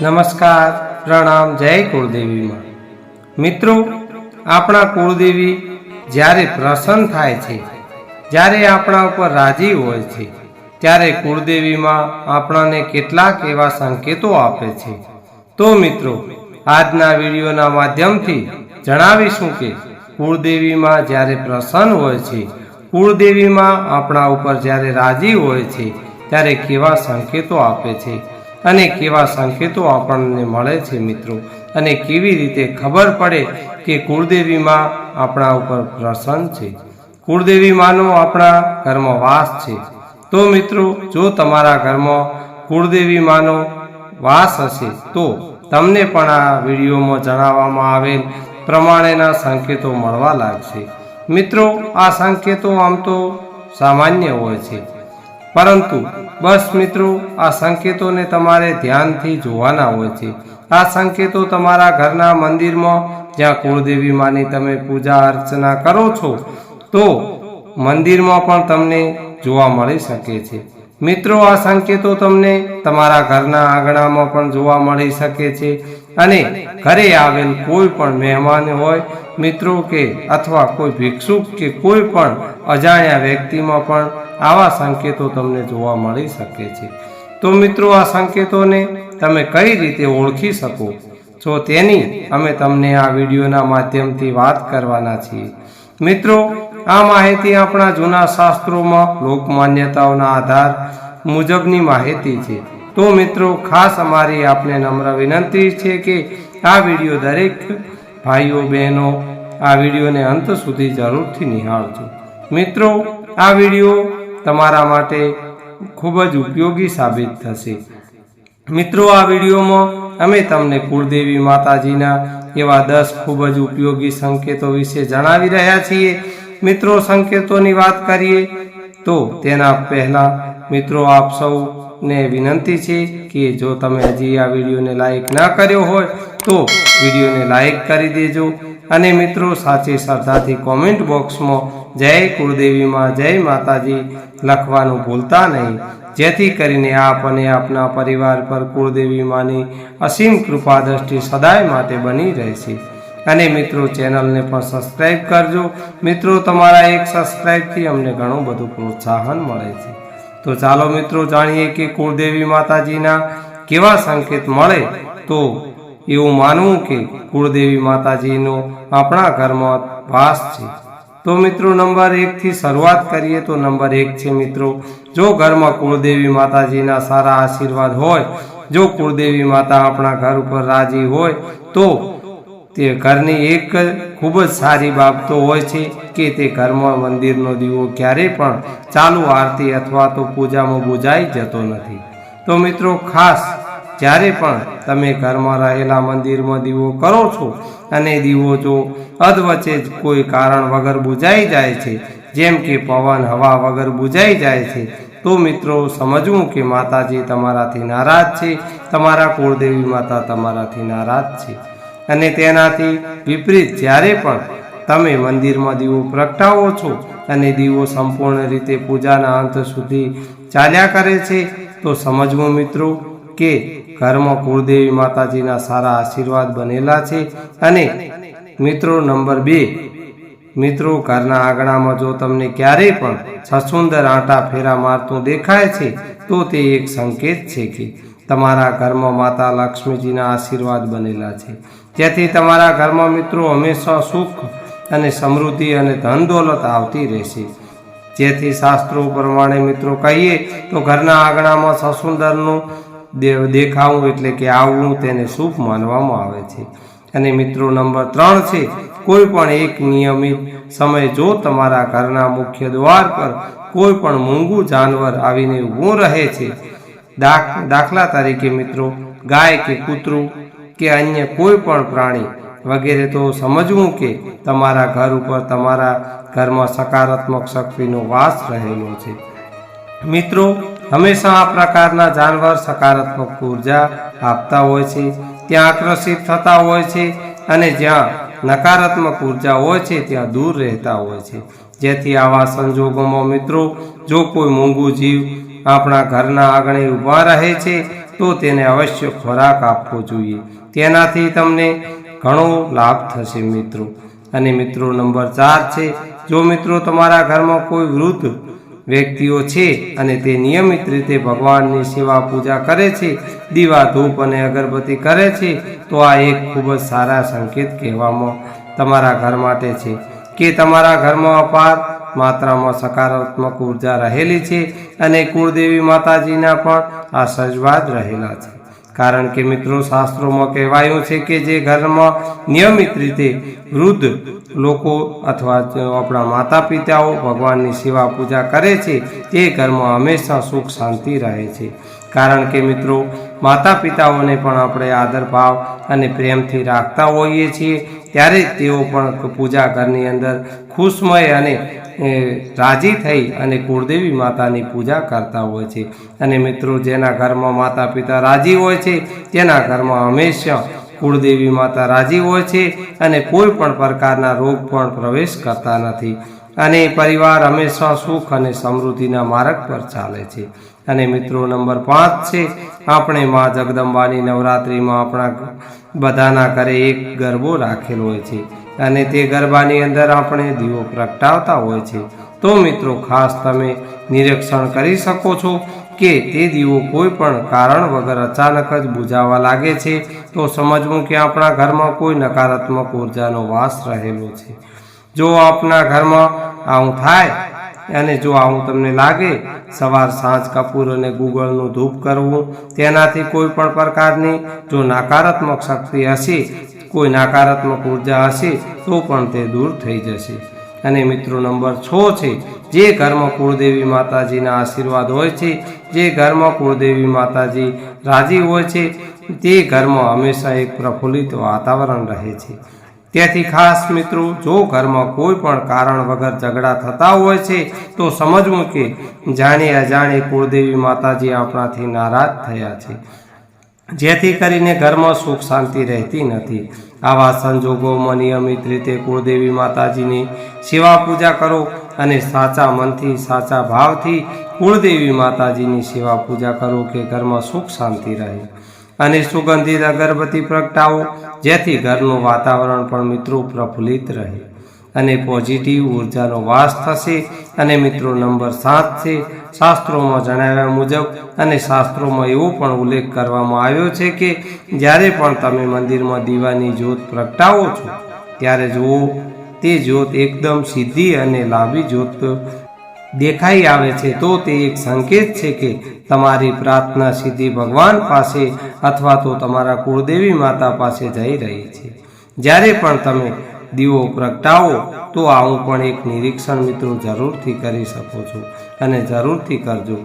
નમસ્કાર, પ્રણામ, જય કુળદેવીમાં. મિત્રો, આપણા કુળદેવી જ્યારે પ્રસન્ન થાય છે, જ્યારે આપણા ઉપર રાજી હોય છે, ત્યારે કુળદેવીમાં આપણને કેટલાક એવા સંકેતો આપે છે. તો મિત્રો, આજના વિડીયોના માધ્યમથી જણાવીશું કે કુળદેવીમાં જ્યારે પ્રસન્ન હોય છે, કુળદેવીમાં આપણા ઉપર જ્યારે રાજી હોય છે, ત્યારે કેવા સંકેતો આપે છે? અને કેવા સંકેતો આપણને મળે છે મિત્રો? અને કેવી રીતે ખબર પડે કે કુળદેવીમાં આપણા ઉપર પ્રસન્ન છે? કુળદેવી માનો આપણા ઘરમાં વાસ છે. તો મિત્રો, જો તમારા ઘરમાં કુળદેવી માનો વાસ હશે, તો તમને પણ આ વિડીયોમાં જણાવવામાં આવેલ પ્રમાણેના સંકેતો મળવા લાગશે. મિત્રો, આ સંકેતો આમ તો સામાન્ય હોય છે. પરંતુ બસ મિત્રો, આ સંકેતોને તમારે ધ્યાનથી જોવાના હોય છે. આ સંકેતો તમારા ઘરના મંદિરમાં, જ્યાં કુળદેવી માની તમે પૂજા અર્ચના કરો છો, તો મંદિરમાં પણ તમને જોવા મળી શકે છે. મિત્રો, આ સંકેતો તમને તમારા ઘરના આંગણામાં પણ જોવા મળી શકે છે અને ઘરે આવેલ કોઈ પણ મહેમાન હોય, મિત્રો કે અથવા કોઈ ભિક્ષુક કે કોઈ પણ અજાણ્યા વ્યક્તિમાં પણ આવા સંકેતો તમને જોવા મળી શકે છે. તો મિત્રો, આ સંકેતોને તમે કઈ રીતે ઓળખી શકો? છો તેની અમે તમને આ વિડીયોના માધ્યમથી વાત કરવાના છીએ. મિત્રો, આ માહિતી આપણા જૂના શાસ્ત્રોમાં લોકમાન્યતાઓના આધાર મુજબની માહિતી છે. તો મિત્રો, ખાસ અમારી આપને નમ્ર વિનંતી છે કે આ વીડિયો દરેક ભાઈઓ, બહેનો આ વિડીયોને અંત સુધી જરૂરથી નિહાળજો. મિત્રો, આ વીડિયો તમારા માટે ખૂબ જ ઉપયોગી સાબિત થશે. મિત્રો, આ વિડીયોમાં અમે તમને કુળદેવી માતાજીના એવા દસ ખૂબ જ ઉપયોગી સંકેતો વિશે જણાવી રહ્યા છીએ. મિત્રો, સંકેતોની વાત કરીએ તો તેના પહેલાં મિત્રો, આપ સૌને વિનંતી છે કે જો તમે હજી આ વિડીયોને લાઈક ના કર્યો હોય તો વિડીયોને લાઈક કરી દેજો. અને મિત્રો સાચી શ્રદ્ધાથી કોમેન્ટ બોક્સમાં જય કુળદેવીમાં જય માતાજી લખવાનું ભૂલતા નહીં. જેથી કરીને આપ અને આપના પરિવાર પર કુળદેવી માની અસીમ કૃપા દ્રષ્ટિ સદાય માટે બની રહેશે. અને મિત્રો ચેનલને પણ સબસ્ક્રાઈબ કરજો. મિત્રો તમારા એક સબસ્ક્રાઈબથી અમને ઘણું બધું પ્રોત્સાહન મળે છે. તો ચાલો મિત્રો જાણીએ કે કુળદેવી માતાજીના કેવા સંકેત મળે તો એવું માનવું કે કુળદેવી માતાજીનો આપણા ઘરમાં વાસ છે. તો મિત્રો નંબર એકથી શરૂઆત કરીએ તો નંબર એક છે મિત્રો, જો ઘરમાં કુળદેવી માતાજીના સારા આશીર્વાદ હોય, જો કુળદેવી માતા આપણા ઘર ઉપર રાજી હોય, તો તે ઘરની એક ખૂબ જ સારી બાબતો હોય છે કે તે ઘરમાં મંદિરનો દીવો ક્યારેય પણ ચાલુ આરતી અથવા તો પૂજામાં બુજાઈ જતો નથી. તો મિત્રો ખાસ જ્યારે પણ તમે ઘરમાં રહેલા મંદિરમાં દીવો કરો છો અને દીવો જો અધવચ્ચે જ કોઈ કારણ વગર બુજાઈ જાય છે, જેમ કે પવન, હવા વગર બુજાઈ જાય છે, તો મિત્રો સમજવું કે માતાજી તમારાથી નારાજ છે, તમારા કુળદેવી માતા તમારાથી નારાજ છે. અને તેનાથી વિપરીત જ્યારે પણ તમે મંદિરમાં દીવો પ્રગટાવો છો અને દીવો સંપૂર્ણ રીતે પૂજાના અંત સુધી ચાલ્યા કરે છે, તો સમજવું મિત્રો કે ઘરમાં કુળદેવી માતાજીના સારા આશીર્વાદ બનેલા છે અને મિત્રો નંબર બે, મિત્રો ઘરના આંગણામાં જો તમને ક્યારેય પણ સસુંદર આંટા ફેરા મારતું દેખાય છે, તો તે એક સંકેત છે કે તમારા ઘરમાં માતા લક્ષ્મીજીના આશીર્વાદ બનેલા છે. જેથી તમારા ઘરમાં મિત્રો હંમેશા સુખ અને સમૃદ્ધિ અને ધન દોલત આવતી રહેશે. જેથી શાસ્ત્રો પ્રમાણે મિત્રો કહીએ તો ઘરના આંગણામાં સસુંદરનું દેખાવું એટલે કે આવવું તેને શુભ માનવામાં આવે છે. અને મિત્રો, નંબર ત્રણ છે, કોઈ પણ એક નિયમિત સમય જો તમારા ઘરના મુખ્ય દ્વાર પર કોઈ પણ મૂંગું જાનવર આવીને ઊભું રહે છે. દાખલા તરીકે મિત્રો, ગાય કે કૂતરું કે અન્ય કોઈ પણ પ્રાણી વગેરે તો સમજવું કે તમારા ઘર ઉપર તમારા ઘરમાં સકારાત્મક શક્તિનો વાસ રહેલો છે. મિત્રો હંમેશા આ પ્રકારના જાનવર સકારાત્મક ઊર્જા આપતા હોય છે, ત્યાં આકર્ષિત થતા હોય છે અને જ્યાં નકારાત્મક ઊર્જા હોય છે, ત્યાં દૂર રહેતા હોય છે. જેથી આવા સંજોગોમાં મિત્રો, જો કોઈ મૂંગું જીવ આપણા ઘરના આંગણે ઊભા રહે છે, તો તેને અવશ્ય ખોરાક આપવો જોઈએ. તેનાથી તમને ઘણો લાભ થશે મિત્રો. અને મિત્રો નંબર ચાર છે, જો મિત્રો તમારા ઘરમાં કોઈ વૃદ્ધ વ્યક્તિઓ છે અને તે નિયમિત રીતે ભગવાનની સેવા પૂજા કરે છે, દીવા ધૂપ અને અગરબત્તી કરે છે, તો આ એક ખૂબ જ સારા સંકેત કહેવામાં તમારા ઘર માટે છે. કે તમારા ઘરમાં અપાર માત્રામાં સકારાત્મક ઊર્જા રહેલી છે અને કુળદેવી માતાજીના પણ આ સજવાદ રહેલા છે. કારણ કે મિત્રો શાસ્ત્રોમાં કહેવાયું છે કે જે ઘરમાં નિયમિત રીતે વૃદ્ધ લોકો અથવા આપણા માતા પિતાઓ ભગવાનની સેવા પૂજા કરે છે, તે ઘરમાં હંમેશા સુખ શાંતિ રહે છે. કારણ કે મિત્રો માતા પિતાઓને પણ આપણે આદર ભાવ અને પ્રેમથી રાખતા હોઈએ છીએ. ત્યારે તેઓ પણ પૂજા ઘરની અંદર ખુશમય અને રાજી થઈ અને કુળદેવી માતાની પૂજા કરતા હોય છે. અને મિત્રો, જેના ઘરમાં માતા પિતા રાજી હોય છે, તેના ઘરમાં હંમેશા કુળદેવી માતા રાજી હોય છે અને કોઈ પણ પ્રકારના રોગ પણ પ્રવેશ કરતા નથી. અને પરિવાર હંમેશા સુખ અને સમૃદ્ધિના માર્ગ પર ચાલે છે. અને મિત્રો, નંબર પાંચ છે, આપણે મા જગદંબાની નવરાત્રિમાં આપણા બધાના ઘરે એક ગરબો રાખેલો હોય છે અને તે ગરબાની અંદર આપણે દીવો પ્રગટાવતા હોય છે. તો મિત્રો, ખાસ તમે નિરીક્ષણ કરી શકો છો કે તે દીવો કોઈ પણ કારણ વગર અચાનક જ બુઝાવા લાગે છે. તો સમજવું કે આપણા ઘરમાં કોઈ નકારાત્મક ઉર્જાનો વાસ રહેલો છે. જો આપના ઘરમાં આવું થાય, અને જો આવું તમને લાગે, સવાર સાંજ કપૂર અને ગુગળનું ધૂપ કરવું તેનાથી કોઈ પણ પ્રકારની જો નકારાત્મક શક્તિ હશે, કોઈ નકારાત્મક ઊર્જા હશે, તો પણ તે દૂર થઈ જશે. અને મિત્રો, નંબર છ છે, જે ઘરમાં કુળદેવી માતાજીના આશીર્વાદ હોય છે, જે ઘરમાં કુળદેવી માતાજી રાજી હોય છે, તે ઘરમાં હંમેશા એક પ્રફુલ્લિત વાતાવરણ રહે છે. તેથી ખાસ મિત્રો, જો ઘરમાં કોઈ પણ કારણ વગર ઝઘડા થતા હોય છે, તો સમજવું કે જાણે અજાણે કુળદેવી માતાજી આપણાથી નારાજ થયા છે. જેથી કરીને ઘરમાં સુખ શાંતિ રહેતી નથી. આવા સંજોગોમાં નિયમિત રીતે કુળદેવી માતાજીની સેવા પૂજા કરો અને સાચા મનથી, સાચા ભાવથી કુળદેવી માતાજીની સેવા પૂજા કરો કે ઘરમાં સુખ શાંતિ રહે. અને સુગંધિત અગરબત્તી પ્રગટાવો, જેથી ઘરનું વાતાવરણ પણ મિત્રો પ્રફુલ્લિત રહે અને પોઝિટિવ ઉર્જાનો વાસ થશે અને મિત્રો નંબર સાત છે, શાસ્ત્રોમાં જણાવ્યા મુજબ અને શાસ્ત્રોમાં એવો પણ ઉલ્લેખ કરવામાં આવ્યો છે કે જ્યારે પણ તમે મંદિરમાં દીવાની જ્યોત પ્રગટાવો છો, ત્યારે જુઓ, તે જ્યોત એકદમ સીધી અને લાંબી જ્યોત દેખાઈ આવે છે, તો તે એક સંકેત છે કે તમારી પ્રાર્થના સીધી ભગવાન પાસે અથવા તો તમારા કુળદેવી માતા પાસે જઈ રહી છે. જ્યારે પણ તમે દીવો પ્રગટાવો, તો આવું પણ એક નિરીક્ષણ મિત્રો જરૂરથી કરી શકો છો અને જરૂરથી કરજો.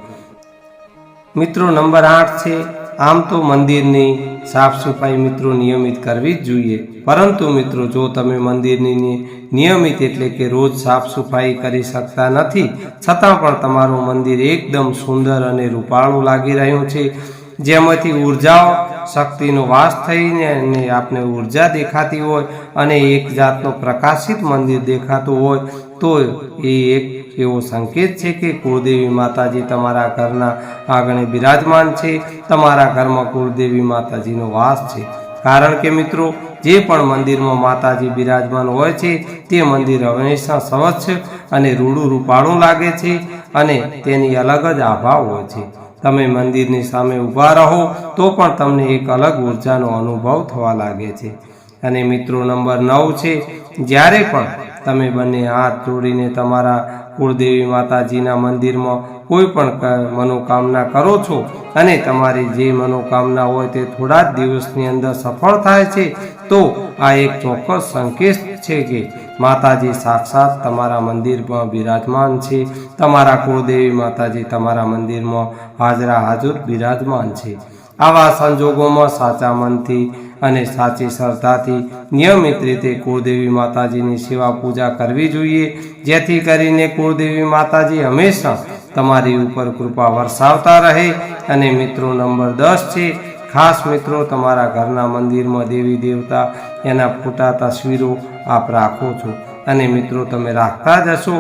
મિત્રો, નંબર આઠ છે આમ તો મંદિરની સાફ સફાઈ મિત્રો નિયમિત કરવી જ જોઈએ. પરંતુ મિત્રો, જો તમે મંદિરની નિયમિત એટલે કે રોજ સાફ સફાઈ કરી શકતા નથી, છતાં પણ તમારું મંદિર એકદમ સુંદર અને રૂપાળું લાગી રહ્યું છે. જેમાંથી ઉર્જાઓ, શક્તિનો વાસ થઈને અને આપને ઊર્જા દેખાતી હોય અને એક જાતનો પ્રકાશિત મંદિર દેખાતું હોય, તો એ એક એવો સંકેત છે કે કુળદેવી માતાજી તમારા ઘરના આંગણે બિરાજમાન છે. તમારા ઘરમાં કુળદેવી માતાજીનો વાસ છે. કારણ કે મિત્રો, જે પણ મંદિરમાં માતાજી બિરાજમાન હોય છે, તે મંદિર હંમેશા સ્વચ્છ અને રૂડું રૂપાળું લાગે છે અને તેની અલગ જ આભા હોય છે. તમે મંદિરની સામે ઊભા રહો, તો પણ તમને એક અલગ ઉર્જાનો અનુભવ થવા લાગે છે. અને મિત્રો, નંબર નવ છે, જ્યારે પણ તમે બંને હાથ જોડીને તમારા કુળદેવી માતાજીના મંદિરમાં કોઈ પણ મનોકામના કરો છો અને તમારી જે મનોકામના હોય તે થોડા જ દિવસની અંદર સફળ થાય છે, તો આ એક ચોક્કસ સંકેત છે કે માતાજી સાક્ષાત તમારા મંદિરમાં બિરાજમાન છે. તમારા કુળદેવી માતાજી તમારા મંદિરમાં હાજરા હાજર બિરાજમાન છે. આવા સંજોગોમાં સાચા મનથી અને સાચી શ્રદ્ધાથી નિયમિત રીતે કુળદેવી માતાજીની સેવા પૂજા કરવી જોઈએ. જેથી કરીને કુળદેવી માતાજી હંમેશા તમારી ઉપર કૃપા વરસાવતા રહે અને મિત્રો નંબર દસ છે. ખાસ મિત્રો, તમારા ઘરના મંદિરમાં દેવી દેવતા એના ફોટા, તસવીરો આપ રાખો છો. અને મિત્રો, તમે રાખતા જ હશો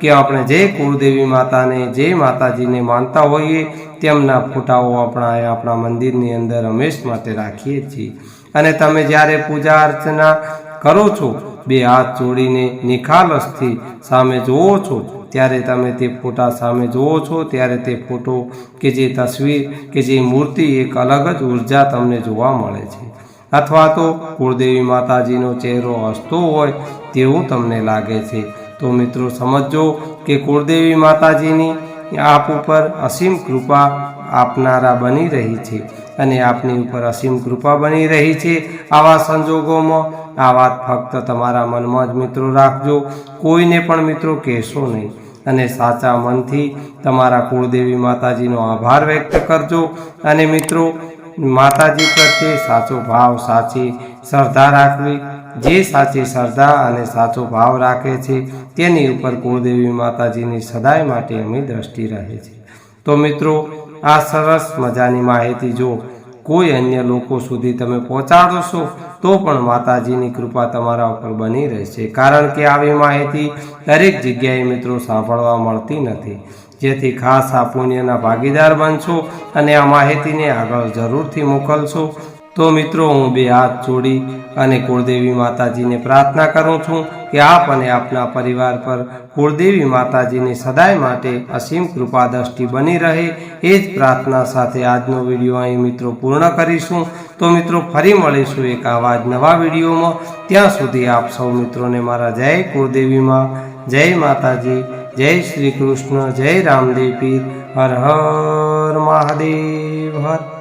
કે આપણે જે કુળદેવી માતાને, જે માતાજીને માનતા હોઈએ તેમના ફોટાઓ આપણા આપણા મંદિરની અંદર હંમેશ માટે રાખીએ છીએ. અને તમે જ્યારે પૂજા અર્ચના કરો છો, બે હાથ જોડીને નિખાલસથી સામે જોવો છો, ત્યારે તમે તે ફોટા સામે જોવો છો, ત્યારે તે ફોટો કે જે તસવીર કે જે મૂર્તિ એક અલગ જ ઊર્જા તમને જોવા મળે છે. અથવા તો કુળદેવી માતાજીનો ચહેરો હસતો હોય તેવું તમને લાગે છે. તો મિત્રો સમજો કે કુળદેવી માતાજીની આપ ઉપર અસીમ કૃપા આપનારા બની રહી છે અને આપની ઉપર અસીમ કૃપા બની રહી છે. આવા સંજોગોમાં આ વાત ફક્ત તમારા મનમાં જ મિત્રો રાખજો. કોઈને પણ મિત્રો કહેશો નહીં અને સાચા મનથી તમારા કુળદેવી માતાજીનો આભાર વ્યક્ત કરજો. અને મિત્રો, માતાજી પ્રત્યે સાચો ભાવ, સાચી શ્રદ્ધા રાખવી જે સાચી શ્રદ્ધા અને સાચો ભાવ રાખે છે, તેની ઉપર કુળદેવી માતાજીની સદાય માટે અમે દ્રષ્ટિ રહે છે. તો મિત્રો, આ સરસ મજાની માહિતી જો કોઈ અન્ય લોકો સુધી તમે પહોંચાડશો તો પણ માતાજીની કૃપા તમારા ઉપર બની રહેશે. કારણ કે આવી માહિતી દરેક જગ્યાએ મિત્રો સાંભળવા મળતી નથી. જેથી ખાસ આ પુણ્યના ભાગીદાર બનશો અને આ માહિતીને આગળ જરૂરથી મોકલશો. તો મિત્રો, હું બે હાથ જોડી અને કુળદેવી માતાજીને પ્રાર્થના કરું છું કે આપ અને આપના પરિવાર પર કુળદેવી માતાજીની સદાય માટે અસીમ કૃપા દ્રષ્ટિ બની રહે. એ જ પ્રાર્થના સાથે આજનો વીડિયો અહીં મિત્રો પૂર્ણ કરીશું. તો મિત્રો, ફરી મળીશું એક આવા જ નવા વિડીયોમાં. ત્યાં સુધી આપ સૌ મિત્રોને મારા જય કુળદેવીમાં જય માતાજી, જય શ્રી કૃષ્ણ, જય રામદેવ પીર. હર હર મહાદેવ, હર